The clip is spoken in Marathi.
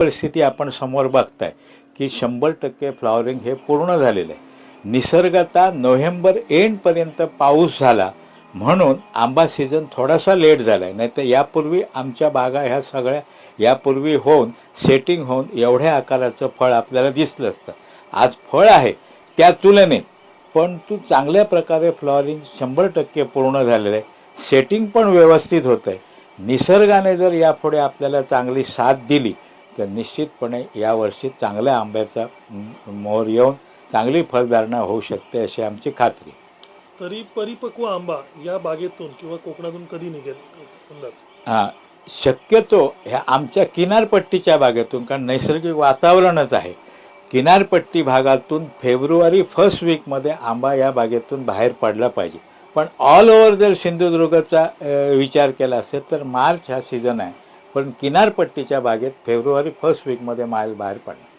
परिस्थिती आपण समोर बघताय की शंभर टक्के फ्लॉवरिंग हे पूर्ण झालेलं आहे. निसर्गता नोव्हेंबर एंडपर्यंत पाऊस झाला म्हणून आंबा सीझन थोडासा लेट झाला आहे नाही तर यापूर्वी आमच्या बागा ह्या सगळ्या यापूर्वी होऊन सेटिंग होऊन एवढ्या आकाराचं फळ आपल्याला दिसलं असतं. आज फळ आहे त्या तुलनेत. पण तू चांगल्या प्रकारे फ्लॉवरिंग शंभर टक्के पूर्ण झालेलं आहे. सेटिंग पण व्यवस्थित होतं आहे निसर्गाने जर यापुढे आपल्याला चांगली साथ दिली तर निश्चितपणे यावर्षी चांगल्या आंब्याचा मोहर येऊन चांगली फळधारणा होऊ शकते अशी आमची खात्री. तरी परिपक्व आंबा या बागेतून किंवा कोकणातून कधी निघेल? हा शक्यतो ह्या आमच्या किनारपट्टीच्या बागेतून कारण नैसर्गिक वातावरणच आहे. किनारपट्टी भागातून फेब्रुवारी फर्स्ट वीकमध्ये आंबा या बागेतून बाहेर पडला पाहिजे. पण ऑल ओव्हर जर सिंधुदुर्गचा विचार केला असेल तर मार्च हा सीझन आहे. पण किनारपट्टीच्या बागेत फेब्रुवारी फर्स्ट वीकमध्ये माल बाहेर पडणार